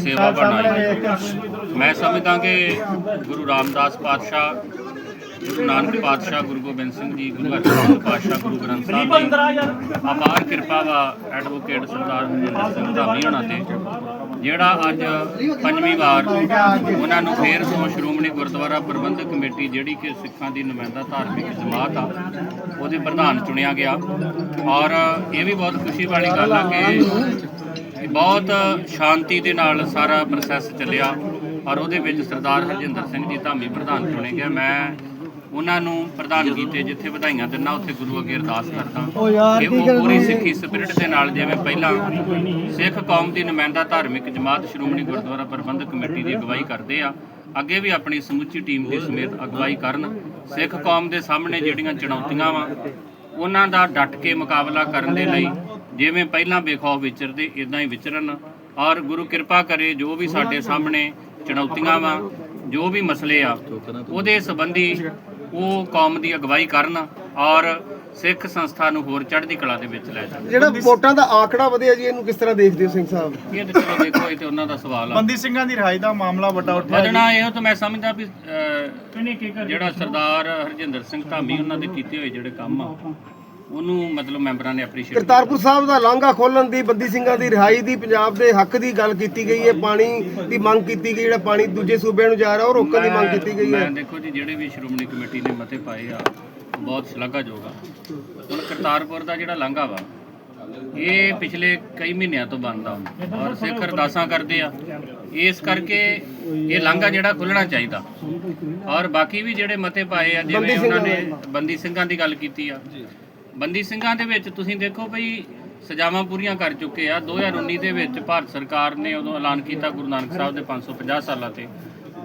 ਸੇਵਾ ਬਣਾਈ। ਮੈਂ ਸਮਝਦਾ ਕਿ ਗੁਰੂ ਰਾਮਦਾਸ ਪਾਤਸ਼ਾਹ ਗੁਰੂ ਨਾਨਕ ਪਾਤਸ਼ਾਹ ਗੁਰੂ ਗੋਬਿੰਦ ਸਿੰਘ ਜੀ ਗੁਰੂ ਹਰਗੋਬਿੰਦ ਪਾਤਸ਼ਾਹ ਗੁਰੂ ਗ੍ਰੰਥ ਸਾਹਿਬ ਜੀ ਅਪਾਰ ਕਿਰਪਾ ਵਾ ਐਡਵੋਕੇਟ ਸਰਦਾਰ ਹਰਜਿੰਦਰ ਸਿੰਘ ਧਾਮੀ ਹੋਣਾ ਤੇ। ਜਿਹੜਾ ਅੱਜ ਪੰਜਵੀਂ ਵਾਰ ਉਹਨਾਂ ਨੂੰ ਫੇਰ ਤੋਂ ਸ਼੍ਰੋਮਣੀ ਗੁਰਦੁਆਰਾ ਪ੍ਰਬੰਧਕ ਕਮੇਟੀ ਜਿਹੜੀ ਕਿ ਸਿੱਖਾਂ ਦੀ ਨੁਮਾਇੰਦਾ ਧਾਰਮਿਕ ਜਮਾਤ ਆ ਉਹਦੇ ਪ੍ਰਧਾਨ ਚੁਣਿਆ ਗਿਆ। ਔਰ ਇਹ ਵੀ ਬਹੁਤ ਖੁਸ਼ੀ ਵਾਲੀ ਗੱਲ ਆ ਕਿ ਬਹੁਤ ਸ਼ਾਂਤੀ ਦੇ ਨਾਲ ਸਾਰਾ ਪ੍ਰੋਸੈਸ ਚੱਲਿਆ ਔਰ ਉਹਦੇ ਵਿੱਚ ਸਰਦਾਰ ਹਰਜਿੰਦਰ ਸਿੰਘ ਜੀ ਧਾਮੀ ਪ੍ਰਧਾਨ ਚੁਣੇ ਗਏ। ਮੈਂ ਉਹਨਾਂ ਨੂੰ ਪ੍ਰਧਾਨਗੀ ਤੇ ਜਿੱਥੇ ਵਧਾਈਆਂ ਦਿੰਦਾ ਉੱਥੇ ਗੁਰੂ ਅੱਗੇ ਅਰਦਾਸ ਕਰਦਾ। ਕਿ ਉਹ ਪੂਰੀ ਸਿੱਖੀ ਸਪਿਰਿਟ ਦੇ ਨਾਲ ਜਿਵੇਂ ਪਹਿਲਾਂ ਸਿੱਖ ਕੌਮ ਦੀ ਨੁਮਾਇੰਦਾ ਧਾਰਮਿਕ ਜਮਾਤ ਸ਼੍ਰੋਮਣੀ ਗੁਰਦੁਆਰਾ ਪ੍ਰਬੰਧਕ ਕਮੇਟੀ ਦੀ ਅਗਵਾਈ ਕਰਦੇ ਆ ਅੱਗੇ ਵੀ ਆਪਣੀ ਸਮੁੱਚੀ ਟੀਮ ਦੇ ਸਮੇਤ ਅਗਵਾਈ ਕਰਨ। ਸਿੱਖ ਕੌਮ ਦੇ ਸਾਹਮਣੇ ਜਿਹੜੀਆਂ ਚੁਣੌਤੀਆਂ ਵਾ ਉਹਨਾਂ ਦਾ ਡਟ ਕੇ ਮੁਕਾਬਲਾ ਕਰਨ ਦੇ ਲਈ ਜਿਵੇਂ ਪਹਿਲਾਂ ਬੇਖੌਫ ਵਿਚਰਦੇ ਇਦਾਂ ਹੀ ਵਿਚਰਨ। ਔਰ ਗੁਰੂ ਕਿਰਪਾ ਕਰੇ ਜੋ ਵੀ ਸਾਡੇ ਸਾਹਮਣੇ ਚੁਣੌਤੀਆਂ ਵਾ ਜੋ ਵੀ ਮਸਲੇ ਆ ਉਹਦੇ ਸੰਬੰਧੀ ਉਹ ਕੌਮ ਦੀ ਅਗਵਾਈ ਕਰਨ ਔਰ ਸਿੱਖ ਸੰਸਥਾ ਨੂੰ ਹੋਰ ਚੜ੍ਹਦੀ ਕਲਾ ਦੇ ਵਿੱਚ ਲੈ ਜਾਣ। ਜਿਹੜਾ ਵੋਟਾਂ ਦਾ ਆંકੜਾ ਵਧਿਆ ਜੀ ਇਹਨੂੰ ਕਿਸ ਤਰ੍ਹਾਂ ਦੇਖਦੇ ਹੋ ਸਿੰਘ ਸਾਹਿਬ? ਇਹ ਤਾਂ ਚਲੋ ਦੇਖੋ ਇਹ ਤੇ ਉਹਨਾਂ ਦਾ ਸਵਾਲ ਆ। ਬੰਦੀ ਸਿੰਘਾਂ ਦੀ ਰਿਹਾਈ ਦਾ ਮਾਮਲਾ ਵੱਡਾ ਉੱਠਿਆ। ਵਧਣਾ ਇਹੋ ਤਾਂ ਮੈਂ ਸਮਝਦਾ ਵੀ ਜਿਹੜਾ ਸਰਦਾਰ ਹਰਜਿੰਦਰ ਸਿੰਘ ਧਾਮੀ ਉਹਨਾਂ ਦੇ ਕੀਤੇ ਹੋਏ ਜਿਹੜੇ ਕੰਮ ਆ ਉਹਨੂੰ ਮਤਲਬ ਮੈਂਬਰਾਂ ਨੇ ਐਪਰੀਸ਼ੀਏਟ ਕਰਤਾਰਪੁਰ ਸਾਹਿਬ ਦਾ ਲਾਂਘਾ ਖੋਲਣ ਦੀ ਬੰਦੀ ਸਿੰਘਾਂ ਦੀ ਰਿਹਾਈ ਦੀ ਪੰਜਾਬ ਦੇ ਹੱਕ ਦੀ ਗੱਲ ਕੀਤੀ ਗਈ ਹੈ। ਪਾਣੀ ਦੀ ਮੰਗ ਕੀਤੀ ਗਈ ਜਿਹੜਾ ਪਾਣੀ ਦੂਜੇ ਸੂਬਿਆਂ ਨੂੰ ਜਾ ਰਿਹਾ ਉਹ ਰੋਕਣ ਦੀ ਮੰਗ ਕੀਤੀ ਗਈ ਹੈ। ਮੈਂ ਦੇਖੋ ਜੀ ਜਿਹੜੇ ਵੀ ਸ਼੍ਰੋਮਣੀ ਕਮੇਟੀ ਨੇ ਮਤੇ ਪਾਏ ਆ ਬਹੁਤ ਸ਼ਲਾਘਾਯੋਗ ਆ। ਹੁਣ ਕਰਤਾਰਪੁਰ ਦਾ ਜਿਹੜਾ ਲਾਂਘਾ ਵਾ ਇਹ ਪਿਛਲੇ ਕਈ ਮਹੀਨਿਆਂ ਤੋਂ ਬੰਦ ਆ ਔਰ ਸਿੱਖ ਅਰਦਾਸਾਂ ਕਰਦੇ ਆ। ਇਸ ਕਰਕੇ ਇਹ ਲਾਂਘਾ ਜਿਹੜਾ ਖੁੱਲਣਾ ਚਾਹੀਦਾ। ਔਰ ਬਾਕੀ ਵੀ ਜਿਹੜੇ ਮਤੇ ਪਾਏ ਆ ਜਿਵੇਂ ਉਹਨਾਂ ਨੇ ਬੰਦੀ ਸਿੰਘਾਂ ਦੀ ਗੱਲ ਕੀਤੀ ਆ। ਬੰਦੀ ਸਿੰਘਾਂ ਦੇ ਵਿੱਚ ਤੁਸੀਂ ਦੇਖੋ ਭਈ ਸਜ਼ਾਵਾਂ ਪੂਰੀਆਂ ਕਰ ਚੁੱਕੇ ਆ। 2019 ਦੇ ਵਿੱਚ ਭਾਰਤ ਸਰਕਾਰ ਨੇ ਉਦੋਂ ਐਲਾਨ ਕੀਤਾ ਗੁਰੂ ਨਾਨਕ ਸਾਹਿਬ ਦੇ 550 ਸਾਲਾਂ ਤੇ।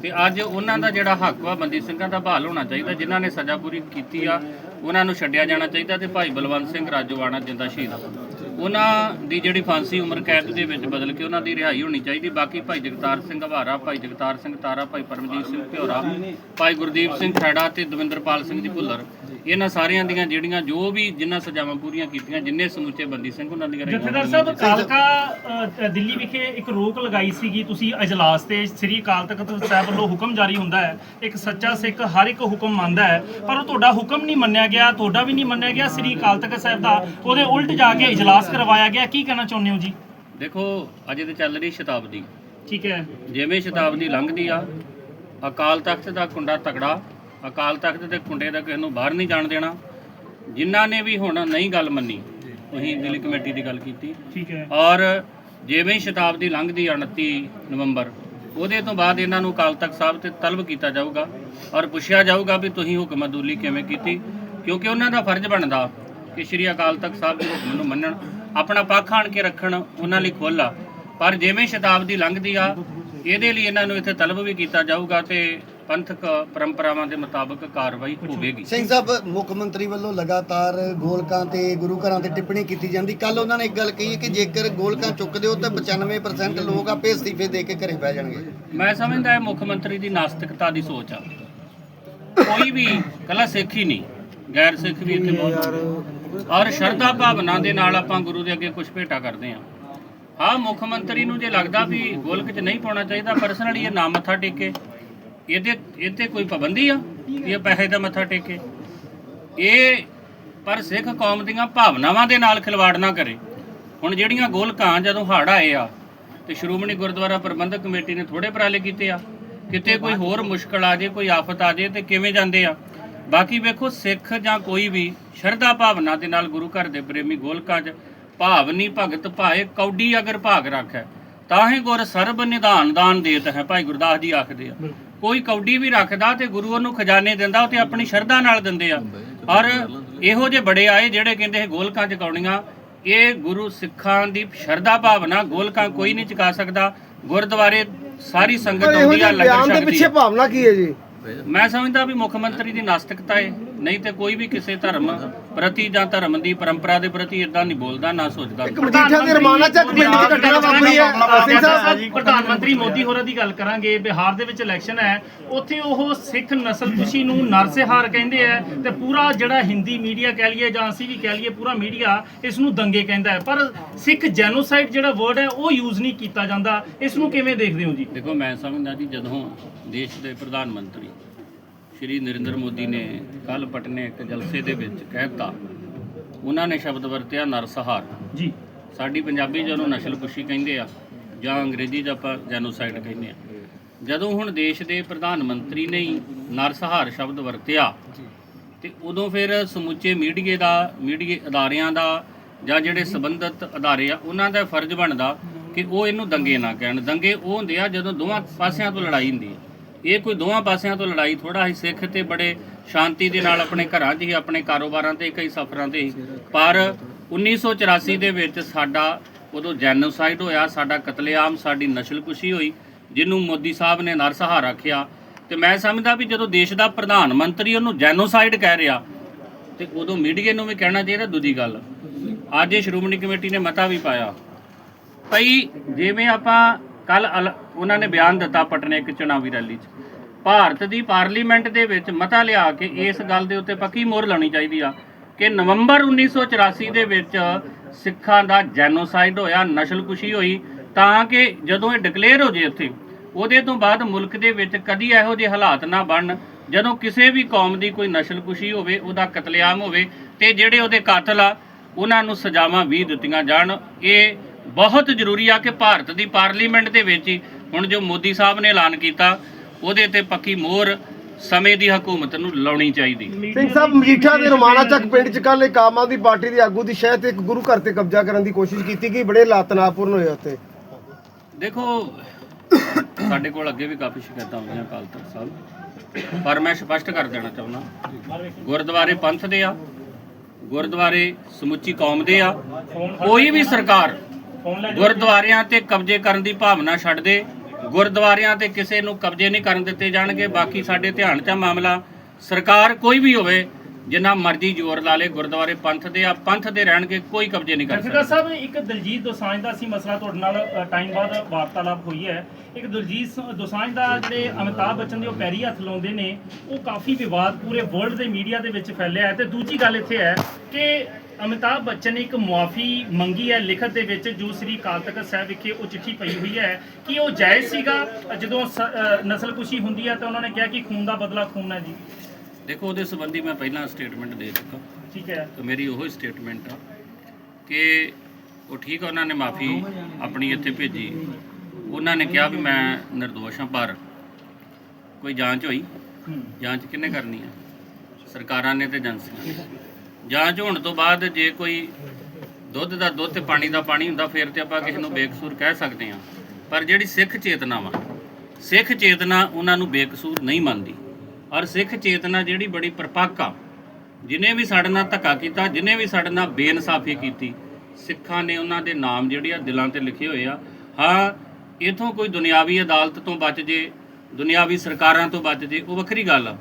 ਤੇ ਅੱਜ ਉਹਨਾਂ ਦਾ ਜਿਹੜਾ ਹੱਕ ਵਾ ਬੰਦੀ ਸਿੰਘਾਂ ਦਾ ਬਹਾਲ ਹੋਣਾ ਚਾਹੀਦਾ, ਜਿਨ੍ਹਾਂ ਨੇ ਸਜ਼ਾ ਪੂਰੀ ਕੀਤੀ ਆ, ਉਹਨਾਂ ਨੂੰ ਛੱਡਿਆ ਜਾਣਾ ਚਾਹੀਦਾ ਤੇ ਭਾਈ ਬਲਵੰਤ ਸਿੰਘ ਰਾਜੋਵਾਣਾ ਜਿੰਦਾ ਸ਼ਹੀਦ ਉਹਨਾਂ ਦੀ ਜਿਹੜੀ ਫਾਂਸੀ ਉਮਰ ਕੈਦ ਦੇ ਵਿੱਚ ਬਦਲ ਕੇ ਉਹਨਾਂ ਦੀ ਰਿਹਾਈ ਹੋਣੀ ਚਾਹੀਦੀ। ਬਾਕੀ ਭਾਈ ਜਗਤਾਰ ਸਿੰਘ ਹਵਾਰਾ ਭਾਈ ਜਗਤਾਰ ਸਿੰਘ ਤਾਰਾ, ਭਾਈ ਪਰਮਜੀਤ ਸਿੰਘ ਭਿਓਰਾ, ਭਾਈ ਗੁਰਦੀਪ ਸਿੰਘ ਖੈੜਾ ਤੇ ਦਵਿੰਦਰਪਾਲ ਸਿੰਘ ਜੀ ਭੁੱਲਰ ਇਹਨਾਂ ਸਾਰਿਆਂ ਦੀਆਂ ਜਿਹੜੀਆਂ ਜੋ ਵੀ ਜਿਨ੍ਹਾਂ ਸਜ਼ਾਵਾਂ ਪੂਰੀਆਂ ਕੀਤੀਆਂ ਜਿੰਨੇ ਸਮੁੱਚੇ ਬੰਦੀ ਸਿੰਘ ਉਹਨਾਂ ਦੀਆਂ ਜਥੇਦਾਰ ਸਾਹਿਬ ਕਾਲਕਾ ਦਿੱਲੀ ਵਿਖੇ ਇੱਕ ਰੋਕ ਲਗਾਈ ਸੀਗੀ। ਤੁਸੀਂ ਅਜਲਾਸ ਤੇ ਸ੍ਰੀ ਅਕਾਲ ਤਖਤ ਸਾਹਿਬ ਵੱਲੋਂ ਹੁਕਮ ਜਾਰੀ ਹੁੰਦਾ ਹੈ। ਇੱਕ ਸੱਚਾ ਸਿੱਖ ਹਰ ਇੱਕ ਹੁਕਮ ਮੰਨਦਾ ਹੈ। ਪਰ ਉਹ ਤੁਹਾਡਾ ਹੁਕਮ ਨਹੀਂ ਮੰਨਿਆ ਗਿਆ ਤੁਹਾਡਾ ਵੀ ਨਹੀਂ ਮੰਨਿਆ ਗਿਆ। ਸ੍ਰੀ ਅਕਾਲ ਤਖਤ ਸਾਹਿਬ ਦਾ ਉਹਦੇ ਉਲਟ ਜਾ ਕੇ ਇਜਲਾਸ ਕਰਵਾਇਆ ਗਿਆ। ਕੀ ਕਹਿਣਾ ਚਾਹੁੰਦੇ ਹੋ ਜੀ? ਦੇਖੋ ਅਜੇ ਤੇ ਚੱਲ ਰਹੀ ਸ਼ਤਾਬਦੀ। ਠੀਕ ਹੈ। ਜਿਵੇਂ ਸ਼ਤਾਬਦੀ ਲੰਘਦੀ ਆ ਅਕਾਲ ਤਖਤ ਦਾ ਕੁੰਡਾ ਤਗੜਾ ਅਕਾਲ ਤਖਤ ਦੇ ਕੁੰਡੇ ਦਾ ਕਿਸੇ ਨੂੰ ਬਾਹਰ ਨਹੀਂ ਜਾਣ ਦੇਣਾ। ਜਿਨ੍ਹਾਂ ਨੇ ਵੀ ਹੁਣ ਨਹੀਂ ਗੱਲ ਮੰਨੀ ਤੁਸੀਂ ਦਿੱਲੀ ਕਮੇਟੀ ਦੀ ਗੱਲ ਕੀਤੀ। ਠੀਕ ਹੈ। ਔਰ ਜਿਵੇਂ ਹੀ ਸ਼ਤਾਬਦੀ ਲੰਘਦੀ ਆ 29 ਨਵੰਬਰ ਉਹਦੇ ਤੋਂ ਬਾਅਦ ਇਹਨਾਂ ਨੂੰ ਅਕਾਲ ਤਖਤ ਸਾਹਿਬ ਤੇ ਤਲਬ ਕੀਤਾ ਜਾਊਗਾ ਔਰ ਪੁੱਛਿਆ ਜਾਊਗਾ ਵੀ ਤੁਸੀਂ ਹੁਕਮ ਅਦੂਲੀ ਕਿਵੇਂ ਕੀਤੀ ਕਿਉਂਕਿ ਉਹਨਾਂ ਦਾ ਫਰਜ਼ ਬਣਦਾ ਕਿ ਸ੍ਰੀ ਅਕਾਲ ਤਖਤ ਸਾਹਿਬ ਦੇ ਹੁਕਮ ਨੂੰ ਮੰਨਣ ਆਪਣਾ ਪੱਖ ਆਣ ਕੇ ਰੱਖਣ ਉਹਨਾਂ ਲਈ ਖੋਲਾ ਪਰ ਜਿਵੇਂ ਸ਼ਤਾਬਦੀ ਲੰਘਦੀ ਆ ਇਹਦੇ ਲਈ ਇਹਨਾਂ ਨੂੰ ਇੱਥੇ ਤਲਬ ਵੀ ਕੀਤਾ ਜਾਊਗਾ ਤੇ ਪੰਥਕ ਪਰੰਪਰਾਵਾਂ ਦੇ ਮੁਤਾਬਕ ਕਾਰਵਾਈ ਹੋਵੇਗੀ। ਸਿੰਘ ਸਾਹਿਬ ਮੁੱਖ ਮੰਤਰੀ ਵੱਲੋਂ ਲਗਾਤਾਰ ਗੋਲਕਾਂ ਤੇ ਗੁਰੂ ਘਰਾਂ ਤੇ ਟਿੱਪਣੀ ਕੀਤੀ ਜਾਂਦੀ। ਕੱਲ ਉਹਨਾਂ ਨੇ ਇੱਕ ਗੱਲ ਕਹੀ ਕਿ ਜੇਕਰ ਗੋਲਕਾਂ ਚੁੱਕਦੇ ਹੋ ਤਾਂ 95% ਲੋਕ ਆਪੇ ਅਸਤੀਫੇ ਦੇ ਕੇ ਘਰੇ ਬਹਿ ਜਾਣਗੇ। ਮੈਂ ਸਮਝਦਾ ਇਹ ਮੁੱਖ ਮੰਤਰੀ ਦੀ ਨਾਸਤਿਕਤਾ ਦੀ ਸੋਚ ਆ। ਕੋਈ ਵੀ ਕੱਲਾ ਸਿੱਖ ਹੀ ਨਹੀਂ ਗੈਰ ਸਿੱਖ ਵੀ ਇੱਥੇ ਬਹੁਤ ਔਰ ਸ਼ਰਧਾ ਭਾਵਨਾ ਦੇ ਨਾਲ ਆਪਾਂ ਗੁਰੂ ਦੇ ਅੱਗੇ ਕੁਝ ਭੇਟਾ ਕਰਦੇ ਹਾਂ। ਹਾਂ ਮੁੱਖ ਮੰਤਰੀ ਨੂੰ ਜੇ ਲੱਗਦਾ ਵੀ ਗੋਲਕ 'ਚ ਨਹੀਂ ਪਾਉਣਾ ਚਾਹੀਦਾ ਪਰਸਨਲੀ ਇਹ ਨਾ ਮੱਥਾ ਟੇਕੇ। ਇਹਦੇ ਇਹਤੇ ਕੋਈ ਪਾਬੰਦੀ ਆ? ਇਹ ਪੈਸੇ ਦਾ ਮੱਥਾ ਟੇਕੇ ਇਹ ਪਰ ਸਿੱਖ ਕੌਮ ਦੀਆਂ ਭਾਵਨਾਵਾਂ ਦੇ ਨਾਲ ਖਿਲਵਾੜ ਨਾ ਕਰੇ। ਹੁਣ ਜਿਹੜੀਆਂ ਗੋਲਕਾਂ ਜਦੋਂ ਹੜ੍ਹ ਆਏ ਆ, ਤੇ ਸ਼੍ਰੋਮਣੀ ਗੁਰਦੁਆਰਾ ਪ੍ਰਬੰਧਕ ਕਮੇਟੀ ਨੇ ਥੋੜੇ ਉਪਰਾਲੇ ਕੀਤੇ ਆ। ਕਿਤੇ ਕੋਈ ਹੋਰ ਮੁਸ਼ਕਲ ਆ ਜੇ, ਕੋਈ ਆਫਤ ਆ ਜੇ, ਤੇ ਕਿਵੇਂ ਜਾਂਦੇ ਆ? ਬਾਕੀ ਵੇਖੋ, ਸਿੱਖ ਜਾਂ ਕੋਈ ਵੀ ਸ਼ਰਧਾ ਭਾਵਨਾ ਦੇ ਨਾਲ ਗੁਰੂ ਘਰ ਦੇ ਪ੍ਰੇਮੀ ਗੋਲਕਾਂ 'ਚ ਭਾਵਨੀ ਭਗਤ ਭਾਏ, ਕੌਡੀ ਅਗਰ ਭਾਗ ਰੱਖੈ ਹੀ ਗੁਰ ਸਰਬ ਨਿਧਾਨ ਦਾਨ ਦੇਤ ਹੈ, ਭਾਈ ਗੁਰਦਾਸ ਜੀ ਆਖਦੇ ਆ। ਕੋਈ ਕੌਡੀ ਵੀ ਰੱਖਦਾ ਤੇ ਗੁਰੂ ਉਹਨੂੰ ਖਜ਼ਾਨੇ ਦਿੰਦਾ ਤੇ ਆਪਣੀ ਸ਼ਰਧਾ ਨਾਲ ਦਿੰਦੇ ਆ। ਔਰ ਇਹੋ ਜਿਹੇ ਬੜੇ ਆਏ ਜਿਹੜੇ ਕਹਿੰਦੇ ਇਹ ਗੋਲਕਾਂ ਚਕਾਉਣੀਆਂ। ਇਹ ਗੁਰੂ ਸਿੱਖਾਂ ਦੀ ਸ਼ਰਧਾ ਭਾਵਨਾ ਗੋਲਕਾਂ ਕੋਈ ਨਹੀਂ ਚੁਕਾ ਸਕਦਾ। ਗੁਰਦੁਆਰੇ ਸਾਰੀ ਸੰਗਤ ਆਉਂਦੀ ਆ ਬਿਆਨ ਲੰਗਰ ਦੇ ਪਿੱਛੇ ਭਾਵਨਾ ਕੀ ਹੈ ਜੀ? ਮੈਂ ਸਮਝਦਾ ਵੀ ਮੁੱਖ ਮੰਤਰੀ ਦੀ ਨਾਸਤਿਕਤਾ ਹੈ ਨਹੀਂ ਤੇ ਕੋਈ ਵੀ ਕਿਸੇ ਧਰਮ ਪ੍ਰਤੀ ਜਾਂ ਧਰਮ ਦੀ ਪਰੰਪਰਾ ਦੇ ਪ੍ਰਤੀ ਇਦਾਂ ਨਹੀਂ ਬੋਲਦਾ ਨਾ ਸੋਚਦਾ। ਇੱਕ ਮਜੀਠਾ ਦੇ ਰਮਾਨਾ ਚੱਕ ਪਿੰਡ ਦੀ ਘਟਨਾ ਵਾਪਰੀ ਹੈ। ਸਿੰਘ ਸਾਹਿਬ। ਪ੍ਰਧਾਨ ਮੰਤਰੀ ਮੋਦੀ ਹੋਰਾਂ ਦੀ ਗੱਲ ਕਰਾਂਗੇ। ਬਿਹਾਰ ਦੇ ਵਿੱਚ ਇਲੈਕਸ਼ਨ ਹੈ। ਉੱਥੇ ਉਹ ਸਿੱਖ ਨਸਲ ਕੁਸ਼ੀ ਨੂੰ ਨਰਸਿਹਾਰ ਕਹਿੰਦੇ ਆ ਤੇ ਪੂਰਾ ਜਿਹੜਾ ਹਿੰਦੀ ਮੀਡੀਆ ਕਹਿ ਲਈਏ ਜਾਂ ਅਸੀਂ ਵੀ ਕਹਿ ਲਈਏ ਪੂਰਾ ਮੀਡੀਆ ਇਸ ਨੂੰ ਦੰਗੇ ਕਹਿੰਦਾ ਹੈ। ਪਰ ਸਿੱਖ ਜੈਨੋਸਾਈਡ ਜਿਹੜਾ ਵਰਡ ਹੈ ਉਹ ਯੂਜ਼ ਨਹੀਂ ਕੀਤਾ ਜਾਂਦਾ। ਇਸ ਨੂੰ ਕਿਵੇਂ ਦੇਖਦੇ ਹੋ ਜੀ? ਦੇਖੋ ਮੈਂ ਸਮਝਦਾ ਜੀ ਜਦੋਂ ਦੇਸ਼ ਦੇ ਪ੍ਰਧਾਨ ਮੰਤਰੀ ਸ਼੍ਰੀ ਨਰਿੰਦਰ ਮੋਦੀ ਨੇ ਕੱਲ ਪਟਨੇ ਇੱਕ ਜਲਸੇ ਦੇ ਵਿੱਚ ਕਹਿਤਾ ਉਹਨਾਂ ਨੇ ਸ਼ਬਦ ਵਰਤਿਆ ਨਰਸਹਾਰ ਜੀ। ਸਾਡੀ ਪੰਜਾਬੀ ਜਿਹਨੂੰ ਨਸਲਕੁਸ਼ੀ ਕਹਿੰਦੇ ਆ ਜਾਂ ਅੰਗਰੇਜ਼ੀ 'ਚ ਆਪਾਂ ਜੈਨੋਸਾਈਡ ਕਹਿੰਦੇ ਆ ਜਦੋਂ ਹੁਣ ਦੇਸ਼ ਦੇ ਪ੍ਰਧਾਨ ਮੰਤਰੀ ਨੇ ਹੀ ਨਰਸਹਾਰ ਸ਼ਬਦ ਵਰਤਿਆ ਤੇ ਉਦੋਂ ਫਿਰ ਸਮੁੱਚੇ ਮੀਡੀਏ ਦਾ ਮੀਡੀਆ ਅਦਾਰਿਆਂ ਦਾ ਜਾਂ ਜਿਹੜੇ ਸੰਬੰਧਿਤ ਅਦਾਰੇ ਆ ਉਹਨਾਂ ਦਾ ਫਰਜ਼ ਬਣਦਾ ਕਿ ਉਹ ਇਹਨੂੰ ਦੰਗੇ ਨਾ ਕਹਿਣ। ਦੰਗੇ ਉਹ ਹੁੰਦੇ ਆ ਜਦੋਂ ਦੋਵਾਂ ਪਾਸਿਆਂ ਤੋਂ ਲੜਾਈ ਹੁੰਦੀ ਹੈ ਇਹ ਕੋਈ ਦੋਵਾਂ ਪਾਸਿਆਂ ਤੋਂ ਲੜਾਈ ਥੋੜਾ ਹੀ ਸਿੱਖ ਤੇ ਬੜੇ ਸ਼ਾਂਤੀ ਦੇ ਨਾਲ ਆਪਣੇ ਘਰਾਂ 'ਚ ਹੀ, ਆਪਣੇ ਕਾਰੋਬਾਰਾਂ ਤੇ, ਕਈ ਸਫ਼ਰਾਂ ਤੇ ਹੀ। ਪਰ 1984 ਦੇ ਵਿੱਚ ਸਾਡਾ ਉਦੋਂ ਜੈਨੋਸਾਈਡ ਹੋਇਆ, ਸਾਡਾ ਕਤਲੇਆਮ, ਸਾਡੀ ਨਸਲਕੁਸ਼ੀ ਹੋਈ, ਜਿਹਨੂੰ ਮੋਦੀ ਸਾਹਿਬ ਨੇ ਨਰਸਹਾਰ ਰੱਖਿਆ ਤੇ ਮੈਂ ਸਮਝਦਾ ਵੀ ਜਦੋਂ ਦੇਸ਼ ਦਾ ਪ੍ਰਧਾਨ ਮੰਤਰੀ ਉਹਨੂੰ ਜੈਨੋਸਾਈਡ ਕਹਿ ਰਿਹਾ, ਤੇ ਉਦੋਂ ਮੀਡੀਆ ਨੂੰ ਵੀ ਕਹਿਣਾ ਚਾਹੀਦਾ, ਦੂਜੀ ਗੱਲ। ਅੱਜ ਇਹ ਸ਼੍ਰੋਮਣੀ ਕਮੇਟੀ ਨੇ ਮਤਾ ਵੀ ਪਾਇਆ। ਭਈ ਜਿਵੇਂ ਆਪਾਂ ਕੱਲ ਉਹਨਾਂ ਨੇ ਬਿਆਨ ਦਿੱਤਾ ਪਟਨੇ ਇੱਕ ਚੁਣਾਵੀ ਰੈਲੀ 'ਚ। ਭਾਰਤ ਦੀ ਪਾਰਲੀਮੈਂਟ ਦੇ ਵਿੱਚ ਮਤਾ ਲਿਆ ਕੇ ਇਸ ਗੱਲ ਦੇ ਉੱਤੇ ਪੱਕੀ ਮੋਹਰ ਲਾਉਣੀ ਚਾਹੀਦੀ ਆ ਕਿ ਨਵੰਬਰ 1984 ਦੇ ਵਿੱਚ ਸਿੱਖਾਂ ਦਾ ਜੈਨੋਸਾਈਡ ਹੋਇਆ, ਨਸਲਕੁਸ਼ੀ ਹੋਈ, ਤਾਂ ਕਿ ਜਦੋਂ ਇਹ ਡਿਕਲੇਅਰ ਹੋ ਜੇ ਉੱਥੇ, ਉਹਦੇ ਤੋਂ ਬਾਅਦ ਮੁਲਕ ਦੇ ਵਿੱਚ ਕਦੀ ਇਹੋ ਜਿਹੇ ਹਾਲਾਤ ਨਾ ਬਣਨ, ਜਦੋਂ ਕਿਸੇ ਵੀ ਕੌਮ ਦੀ ਕੋਈ ਨਸਲਕੁਸ਼ੀ ਹੋਵੇ, ਉਹਦਾ ਕਤਲੇਆਮ ਹੋਵੇ ਤੇ ਜਿਹੜੇ ਉਹਦੇ ਕਾਤਲ ਆ, ਉਹਨਾਂ ਨੂੰ ਸਜ਼ਾਵਾਂ ਵੀ ਦਿੱਤੀਆਂ ਜਾਣ। ਇਹ ਬਹੁਤ ਜ਼ਰੂਰੀ ਆ ਕਿ ਭਾਰਤ ਦੀ ਪਾਰਲੀਮੈਂਟ ਦੇ ਵਿੱਚ ਹੀ ਹੁਣ ਜੋ ਮੋਦੀ ਸਾਹਿਬ ਨੇ ਐਲਾਨ ਕੀਤਾ ਉਹਦੇ ਤੇ ਪੱਕੀ ਮੋਹਰ ਸਮੇਂ ਦੀ ਹਕੂਮਤ ਨੂੰ ਲਾਉਣੀ ਚਾਹੀਦੀ। ਸਿੰਘ ਸਾਹਿਬ ਮਜੀਠਾ ਦੇ ਰਮਾਨਾ ਚੱਕ ਪਿੰਡ 'ਚ ਕੱਲ ਇੱਕ ਆਮ ਆਦਮੀ ਪਾਰਟੀ ਦੀ ਆਗੂ ਦੀ ਸ਼ਹਿਰ ਤੇ ਇੱਕ ਗੁਰੂ ਘਰ ਤੇ ਕਬਜ਼ਾ ਕਰਨ ਦੀ ਕੋਸ਼ਿਸ਼ ਕੀਤੀ ਗਈ ਬੜੇ ਲਾਤਨਾਪੂਰਨ ਹੋਏ ਉੱਥੇ। ਦੇਖੋ ਸਾਡੇ ਕੋਲ ਅੱਗੇ ਵੀ ਕਾਫੀ ਸ਼ਿਕਾਇਤਾਂ ਹੋਈਆਂ ਅਕਾਲ ਤਖਤ ਸਾਹਿਬ ਪਰ ਮੈਂ ਸਪਸ਼ਟ ਕਰ ਦੇਣਾ ਚਾਹੁੰਦਾ ਗੁਰਦੁਆਰੇ ਪੰਥ ਦੇ ਆ ਗੁਰਦੁਆਰੇ ਸਮੁੱਚੀ ਕੌਮ ਦੇ ਆ ਕੋਈ ਵੀ ਸਰਕਾਰ ਗੁਰਦੁਆਰਿਆਂ ਤੇ ਕਬਜ਼ੇ ਕਰਨ ਦੀ ਭਾਵਨਾ ਛੱਡ ਦੇ ਗੁਰਦੁਆਰਿਆਂ ਤੇ ਕਿਸੇ ਨੂੰ ਕਬਜ਼ੇ ਨਹੀਂ ਕਰਨ ਦਿੱਤੇ ਜਾਣਗੇ। ਬਾਕੀ ਸਾਡੇ ਧਿਆਨ 'ਚ ਮਾਮਲਾ। ਸਰਕਾਰ ਕੋਈ ਵੀ ਹੋਵੇ ਜਿੰਨਾ ਮਰਜ਼ੀ ਜ਼ੋਰ ਲਾ ਲੇ ਗੁਰਦੁਆਰੇ ਪੰਥ ਦੇ ਆ ਪੰਥ ਦੇ ਰਹਿਣਗੇ ਕੋਈ ਕਬਜ਼ੇ ਨਹੀਂ ਕਰ ਸਕਦੇ। ਸਾਹਿਬ ਇੱਕ ਦਲਜੀਤ ਦੋਸਾਂਝ ਦਾ ਸੀ ਮਸਲਾ ਤੁਹਾਡੇ ਨਾਲ ਟਾਈਮ ਬਾਅਦ ਵਾਰਤਾਲਾਪ ਹੋਈ ਹੈ। ਇੱਕ ਦਲਜੀਤ ਦੋਸਾਂਝ ਦਾ ਜਿਹੜੇ ਅਮਿਤਾਭ ਬੱਚਨ ਦੇ ਉਹ ਪੈਰੀ ਹੱਥ ਲਾਉਂਦੇ ਨੇ ਉਹ ਕਾਫੀ ਵਿਵਾਦ ਪੂਰੇ ਵਰਲਡ ਦੇ ਮੀਡੀਆ ਦੇ ਵਿੱਚ ਫੈਲਿਆ ਹੈ। ਤੇ ਦੂਜੀ ਗੱਲ ਇੱਥੇ ਹੈ ਕਿ ਅਮਿਤਾਭ ਬੱਚਨ ਨੇ ਇੱਕ ਮੁਆਫੀ ਮੰਗੀ ਹੈ ਲਿਖਤ ਦੇ ਵਿੱਚ ਜੋ ਸ੍ਰੀ ਅਕਾਲ ਤਖਤ ਸਾਹਿਬ ਵਿਖੇ ਉਹ ਚਿੱਠੀ ਪਈ ਹੋਈ ਹੈ ਕਿ ਉਹ ਜਾਇਜ਼ ਸੀਗਾ। ਜਦੋਂ ਨਸਲਕੁਸ਼ੀ ਹੁੰਦੀ ਹੈ ਤਾਂ ਉਹਨਾਂ ਨੇ ਕਿਹਾ ਕਿ ਖੂਨ ਦਾ ਬਦਲਾ ਖੂਨ ਹੈ ਜੀ। ਦੇਖੋ ਉਹਦੇ ਸੰਬੰਧੀ ਮੈਂ ਪਹਿਲਾਂ ਸਟੇਟਮੈਂਟ ਦੇ ਚੁੱਕਾ। ਠੀਕ ਹੈ। ਤੇ ਮੇਰੀ ਉਹੀ ਸਟੇਟਮੈਂਟ ਆ ਕਿ ਉਹ ਠੀਕ ਆ ਉਹਨਾਂ ਨੇ ਮਾਫੀ ਆਪਣੀ ਇੱਥੇ ਭੇਜੀ। ਉਹਨਾਂ ਨੇ ਕਿਹਾ ਵੀ ਮੈਂ ਨਿਰਦੋਸ਼ ਹਾਂ ਪਰ ਕੋਈ ਜਾਂਚ ਹੋਈ? ਜਾਂਚ ਕਿਹਨੇ ਕਰਨੀ ਹੈ ਸਰਕਾਰਾਂ ਨੇ ਤੇ ਏਜੰਸੀਆਂ ਨੇ। ਜਾਂਚ ਹੋਣ ਤੋਂ ਬਾਅਦ ਜੇ ਕੋਈ ਦੁੱਧ ਦਾ ਦੁੱਧ ਤੇ ਪਾਣੀ ਦਾ ਪਾਣੀ ਹੁੰਦਾ, ਫਿਰ ਤੇ ਆਪਾਂ ਕਿਸੇ ਨੂੰ ਬੇਕਸੂਰ ਕਹਿ ਸਕਦੇ ਹਾਂ। ਪਰ ਜਿਹੜੀ ਸਿੱਖ ਚੇਤਨਾ ਵਾ, ਸਿੱਖ ਚੇਤਨਾ ਉਹਨਾਂ ਨੂੰ ਬੇਕਸੂਰ ਨਹੀਂ ਮੰਨਦੀ। ਔਰ ਸਿੱਖ ਚੇਤਨਾ ਜਿਹੜੀ ਬੜੀ ਪਰਪੱਕ ਆ, ਜਿਨੇ ਵੀ ਸਾਡੇ ਨਾਲ ਧੱਕਾ ਕੀਤਾ, ਜਿਨੇ ਵੀ ਸਾਡੇ ਨਾਲ ਬੇਇਨਸਾਫੀ ਕੀਤੀ, ਸਿੱਖਾਂ ਨੇ ਉਹਨਾਂ ਦੇ ਨਾਮ ਜਿਹੜੇ ਆ ਦਿਲਾਂ ਤੇ ਲਿਖੇ ਹੋਏ ਆ। ਹਾਂ, ਇਥੋਂ ਕੋਈ ਦੁਨਿਆਵੀ ਅਦਾਲਤ ਤੋਂ ਬਚ ਜੇ, ਦੁਨਿਆਵੀ ਸਰਕਾਰਾਂ ਤੋਂ ਬਚ ਜੇ, ਉਹ ਵੱਖਰੀ ਗੱਲ ਆ।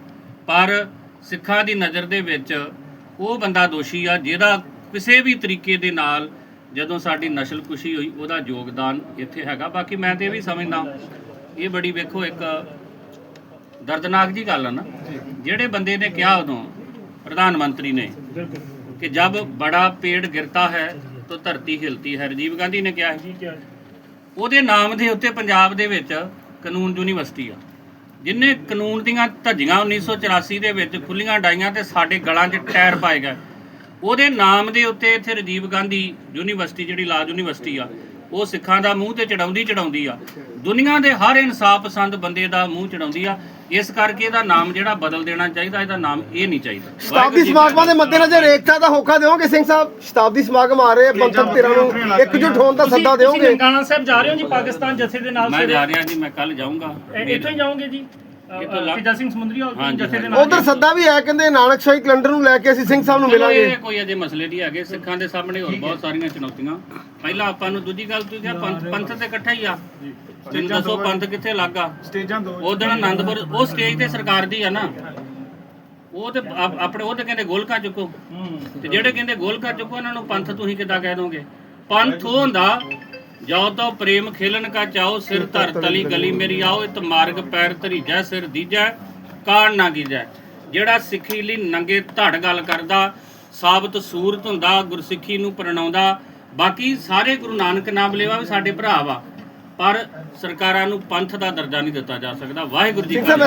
ਪਰ ਸਿੱਖਾਂ ਦੀ ਨਜ਼ਰ ਦੇ ਵਿੱਚ ਉਹ ਬੰਦਾ ਦੋਸ਼ੀ ਆ ਜਿਹਦਾ ਕਿਸੇ ਵੀ ਤਰੀਕੇ ਦੇ ਨਾਲ ਜਦੋਂ ਸਾਡੀ ਨਸਲਕੁਸ਼ੀ ਹੋਈ ਉਹਦਾ ਯੋਗਦਾਨ ਇੱਥੇ ਹੈਗਾ। ਬਾਕੀ ਮੈਂ ਤੇ ਇਹ ਵੀ ਸਮਝਦਾ ਇਹ ਬੜੀ ਵੇਖੋ ਇੱਕ ਦਰਦਨਾਕ ਜੀ ਗੱਲ ਆ ਨਾ। ਜਿਹੜੇ ਬੰਦੇ ਨੇ ਕਿਹਾ ਉਦੋਂ ਪ੍ਰਧਾਨ ਮੰਤਰੀ ਨੇ ਕਿ ਜਬ ਬੜਾ ਪੇੜ ਗਿਰਤਾ ਹੈ ਤਾਂ ਧਰਤੀ ਹਿਲਤੀ ਹੈ। ਰਾਜੀਵ ਗਾਂਧੀ ਨੇ ਕਿਹਾ ਸੀ। ਉਹਦੇ ਨਾਮ ਦੇ ਉੱਤੇ ਪੰਜਾਬ ਦੇ ਵਿੱਚ ਕਾਨੂੰਨ ਯੂਨੀਵਰਸਿਟੀ ਆ। ਜਿਨੇ ਕਾਨੂੰਨ ਦੀਆਂ ਧੱਜੀਆਂ 1984 ਦੇ ਵਿੱਚ ਖੁੱਲੀਆਂ ਡਾਈਆਂ ਤੇ ਸਾਡੇ ਗਲਾਂ 'ਚ ਟਾਇਰ ਪਾਏ ਗਏ। ਉਹਦੇ ਨਾਮ ਦੇ ਉੱਤੇ ਇੱਥੇ ਰਾਜੀਵ ਗਾਂਧੀ ਯੂਨੀਵਰਸਿਟੀ, ਜਿਹੜੀ ਲਾ ਯੂਨੀਵਰਸਿਟੀ ਆ ਉਹ ਸਿੱਖਾਂ ਦਾ ਮੂੰਹ ਤੇ ਚੜਾਉਂਦੀ ਚੜਾਉਂਦੀ ਆ। ਦੁਨੀਆ ਦੇ ਹਰ ਇਨਸਾਫ ਪਸੰਦ ਬੰਦੇ ਦਾ ਮੂੰਹ ਚੜਾਉਂਦੀ ਆ। ਇਸ ਕਰਕੇ ਇਹਦਾ ਨਾਮ ਜਿਹੜਾ ਬਦਲ ਦੇਣਾ ਚਾਹੀਦਾ ਇਹਦਾ ਨਾਮ ਇਹ ਨਹੀਂ ਚਾਹੀਦਾ। ਸ਼ਤਾਬਦੀ ਸਮਾਗਮਾਂ ਦੇ ਮੱਦੇਨਜ਼ਰ ਏਕਤਾ ਦਾ ਹੋਕਾ ਦਿਓਗੇ ਸਿੰਘ ਸਾਹਿਬ? ਸ਼ਤਾਬਦੀ ਸਮਾਗਮ ਆ ਰਹੇ ਆ ਪੰਥਕ ਧਿਰਾਂ ਨੂੰ ਇਕਜੁੱਟ ਹੋਣ ਦਾ ਸੱਦਾ ਤੁਸੀਂ ਦਿਓਗੇ? ਨਨਕਾਣਾ ਸਾਹਿਬ ਜਾ ਰਹੇ ਹੋ ਜੀ ਪਾਕਿਸਤਾਨ ਜਥੇ ਦੇ ਨਾਲ ਮੈਂ ਜਾ ਰਿਹਾ ਜੀ ਮੈਂ ਕੱਲ ਜਾਊਂਗਾ। ਇੱਥੋਂ ਹੀ ਜਾਓਗੇ ਜੀ। ਫਿਜਾ ਸਿੰਘ ਸਮੁੰਦਰੀ ਜਥੇ ਦੇ। ਨਾਲ ਉਧਰ ਸੱਦਾ ਵੀ ਹੈ ਕਹਿੰਦੇ ਨਾਨਕ ਸ਼ਾਹੀ ਕੈਲੰਡਰ ਨੂੰ ਲੈ ਕੇ ਅਸੀਂ ਸਿੰਘ ਸਾਹਿਬ ਨੂੰ ਮਿਲਾਂਗੇ ਇਹ ਕੋਈ ਅਜੇ ਮਸਲੇ ਨਹੀਂ ਹੈਗੇ ਸਿੱਖਾਂ ਦੇ ਸਾਹਮਣੇ ਹੋਰ ਬਹੁਤ ਸਾਰੀਆਂ ਚੁਣੌਤੀਆਂ। ਪਹਿਲਾਂ ਆਪਾਂ ਨੂੰ ਦੂਜੀ ਗੱਲ ਤੁਸੀਂ ਕਿਹਾ ਪੰਥ ਪੰਥ ਤੇ ਇਕੱਠਾ ਹੀ ਆ। ਮੈਨੂੰ ਦੱਸੋ ਪੰਥ ਕਿੱਥੇ ਲੱਗਾ? ਸਟੇਜਾਂ ਦੋ ਉਹ ਦਿਨ ਆਨੰਦਪੁਰ ਉਹ ਸਟੇਜ ਤੇ ਸਰਕਾਰ ਦੀ ਆ ਨਾ। ਉਹ ਤੇ ਆਪ- ਆਪਣੇ ਉਹ ਤੇ ਕਹਿੰਦੇ ਗੋਲਕਾਂ ਚੁੱਕੋ। ਤੇ ਜਿਹੜੇ ਕਹਿੰਦੇ ਗੋਲਕਾਂ ਚੁੱਕੋ ਉਹਨਾਂ ਨੂੰ ਪੰਥ ਤੁਸੀਂ ਕਿੱਦਾਂ ਕਹਿ ਦੋਗੇ? ਪੰਥ ਉਹ ਹੁੰਦਾ ਜੋ ਤੋ ਪ੍ਰੇਮ ਖੇਲਣ ਕਾ ਚਾਓ ਸਿਰ ਧਰ ਤਲੀ ਗਲੀ ਮੇਰੀ ਆਓ ਇਤ ਮਾਰਗ ਪੈਰ ਧਰੀਜੈ ਸਿਰ ਦੀਜੈ ਕਾਣ ਨਾ ਕੀਜੈ ਜਿਹੜਾ ਸਿੱਖੀ ਲਈ ਨੰਗੇ ਧੜ ਗੱਲ ਕਰਦਾ ਸਾਬਤ ਸੂਰਤ ਹੁੰਦਾ ਗੁਰਸਿੱਖੀ ਨੂੰ ਪ੍ਰਣਾਉਂਦਾ ਬਾਕੀ ਸਾਰੇ ਗੁਰੂ ਨਾਨਕ ਨਾਮ ਲੇਵਾ ਵੀ ਸਾਡੇ ਭਰਾ ਵਾ। ਪਰ ਸਰਕਾਰਾਂ ਨੂੰ ਪੰਥ ਦਾ ਦਰਜਾ ਨਹੀਂ ਦਿੱਤਾ ਜਾ ਸਕਦਾ। ਵਾਹਿਗੁਰੂ ਜੀ ਕਾ ਸਾਹਿਬ